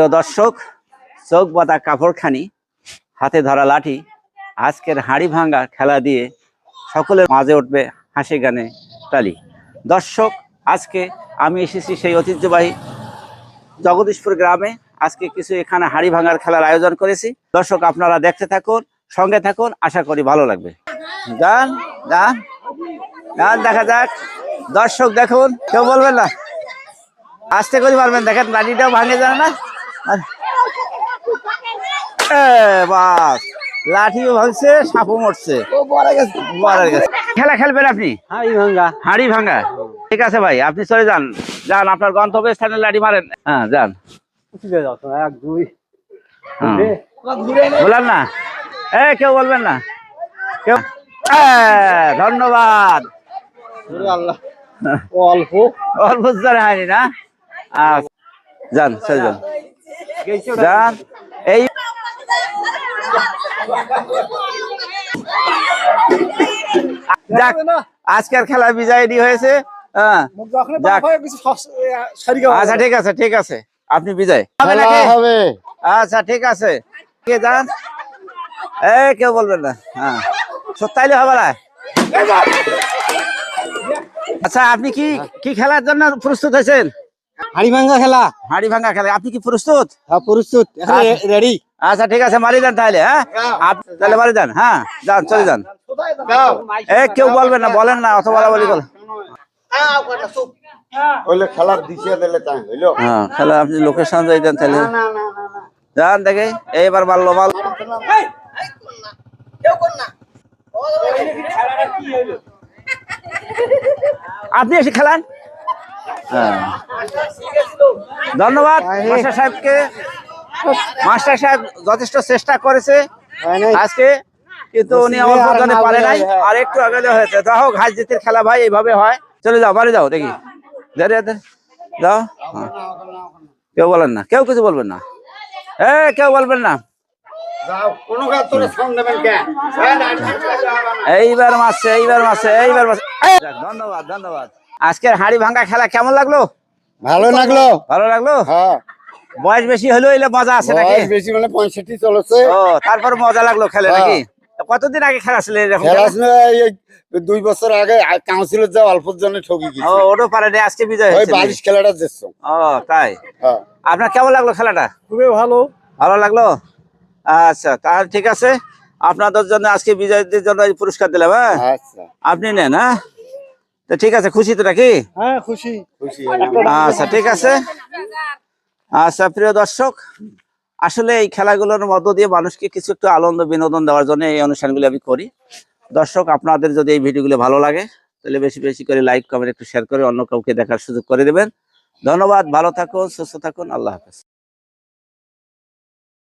তো দর্শক, চোখ বাঁধা কাপড়খানি হাতে ধরা লাঠি, আজকের হাড়ি ভাঙ্গা খেলা দিয়ে সকলের মাঝে উঠবে হাসি গানে তালি। দর্শক, আজকে আমি এসেছি সেই ঐতিহ্যবাহী জগদীশপুর গ্রামে। আজকে কিছু এখানে হাড়ি ভাঙার খেলার আয়োজন করেছি। দর্শক, আপনারা দেখতে থাকুন, সঙ্গে থাকুন, আশা করি ভালো লাগবে। গান গান গান দেখা যাক। দর্শক, দেখুন, কেউ বলবেন না? আস্তে করে পারবেন দেখেন লাঠিটাও ভাঙে যায় না। বাস। লাঠিও ভাঙছে সাপও মরছে। খেলা খেলবেন আপনি? হাড়ি ভাঙ্গা হাড়ি ভাঙা? ঠিক আছে ভাই আপনি চলে যান। যান আপনার গন্তব্য স্থানে লাঠি মারেন। হ্যাঁ যান। এক দুই। বলেন না? এ কেউ বলবেন না? কেউ? ধন্যবাদ। অল্প। অল্প জানে হয়নি না? যান চলে যান। যান এই যাক আজকের খেলা বিজয়ী হয়েছে। হ্যাঁ আচ্ছা ঠিক আছে ঠিক আছে। আপনি বিজয়। হবে। আচ্ছা ঠিক আছে। কে যান? এ কেউ বলবেন না। হ্যাঁ। সত্যাইলে হবে না? আচ্ছা আপনি কি কি খেলার জন্য প্রস্তুত হয়েছেন? হাড়ি ভাঙ্গা খেলা হাড়ি ভাঙা খেলা আপনি কি প্রস্তুত হ্যাঁ প্রস্তুত রেডি আচ্ছা ঠিক আছে মারি দেন তাহলে হ্যাঁ তাহলে মারি দেন হ্যাঁ যান চলে যান এ কেউ বলবেন না বলেন না অত বলা বলি বল হইলে খেলার দিশে দিলে তাই হইল হ্যাঁ খেলা আপনি লোকেশন যাই দেন তাহলে যান দেখে এইবার মারলো মাল আপনি এসে খেলান হ্যাঁ। ধন্যবাদ মাস্টার সাহেবকে। মাস্টার সাহেব যথেষ্ট চেষ্টা করেছে। আজকে কিন্তু উনি আমার পারে নাই। আর একটু আগে হয়েছে। যা হোক হাজ জিতের খেলা ভাই এইভাবে হয়। চলে যাও বাড়ি যাও দেখি। যাও হ্যাঁ। কেউ বলেন না কেউ কিছু বলবেন না। হ্যাঁ কেউ বলবেন না। এইবার মারছে এইবার মারছে এইবার যাক, ধন্যবাদ ধন্যবাদ। আজকের হাড়ি ভাঙ্গা খেলা কেমন লাগল? ভালো লাগল। ভালো লাগল? হ্যাঁ। বয়স বেশি হলেও এলে মজা আছে নাকি? বয়স বেশি মানে পঁয়ষট্টি চলেছে। ও তারপর মজা লাগল খেলে হ্যাঁ। নাকি? কতদিন আগে খেলা ছিল এরকম খেলা? ছিল এই দুই বছর আগে কাউন্সিলের যা অল্প জন্য ঠকি ও গেছে ওটা পারে নাই, আজকে বিজয় ওই হয়েছে বালিশ খেলাটা দেখছ ও তাই? হ্যাঁ। আপনার কেমন লাগল খেলাটা? খুবই ভালো। ভালো লাগল? আচ্ছা তাহলে ঠিক আছে। আপনাদের জন্য আজকে বিজয়ীদের জন্য এই পুরস্কার দিলাম হ্যাঁ? আচ্ছা। আপনি নেন হ্যাঁ? তো ঠিক আছে খুশি তো নাকি? হ্যাঁ খুশি। আচ্ছা ঠিক আছে। আচ্ছা প্রিয় দর্শক আসলে এই খেলাগুলোর মধ্য দিয়ে মানুষকে কিছু একটু আনন্দ বিনোদন দেওয়ার জন্য এই অনুষ্ঠানগুলো আমি করি। দর্শক আপনাদের যদি এই ভিডিওগুলো ভালো লাগে তাহলে বেশি বেশি করে লাইক কমেন্ট একটু শেয়ার করে অন্য কাউকে দেখার সুযোগ করে দেবেন। ধন্যবাদ ভালো থাকুন সুস্থ থাকুন আল্লাহ হাফেজ।